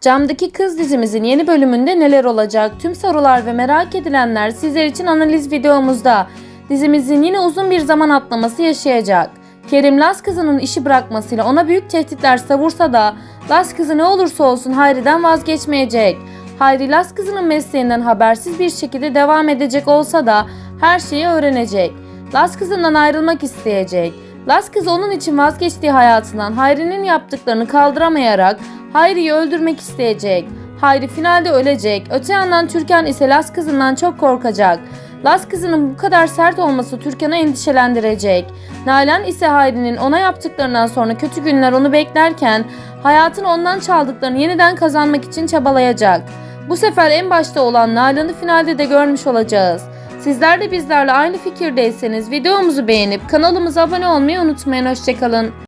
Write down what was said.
Camdaki Kız dizimizin yeni bölümünde neler olacak? Tüm sorular ve merak edilenler sizler için analiz videomuzda. Dizimizin yine uzun bir zaman atlaması yaşayacak. Kerim Las kızının işi bırakmasıyla ona büyük tehditler savursa da Las kızı ne olursa olsun Hayri'den vazgeçmeyecek. Hayri Las kızının mesleğinden habersiz bir şekilde devam edecek olsa da her şeyi öğrenecek. Las kızından ayrılmak isteyecek. Las kızı onun için vazgeçtiği hayatından Hayri'nin yaptıklarını kaldıramayarak Hayri'yi öldürmek isteyecek. Hayri finalde ölecek. Öte yandan Türkan ise Las kızından çok korkacak. Las kızının bu kadar sert olması Türkan'ı endişelendirecek. Nalan ise Hayri'nin ona yaptıklarından sonra kötü günler onu beklerken hayatını ondan çaldıklarını yeniden kazanmak için çabalayacak. Bu sefer en başta olan Nalan'ı finalde de görmüş olacağız. Sizler de bizlerle aynı fikirdeyseniz videomuzu beğenip kanalımıza abone olmayı unutmayın. Hoşçakalın.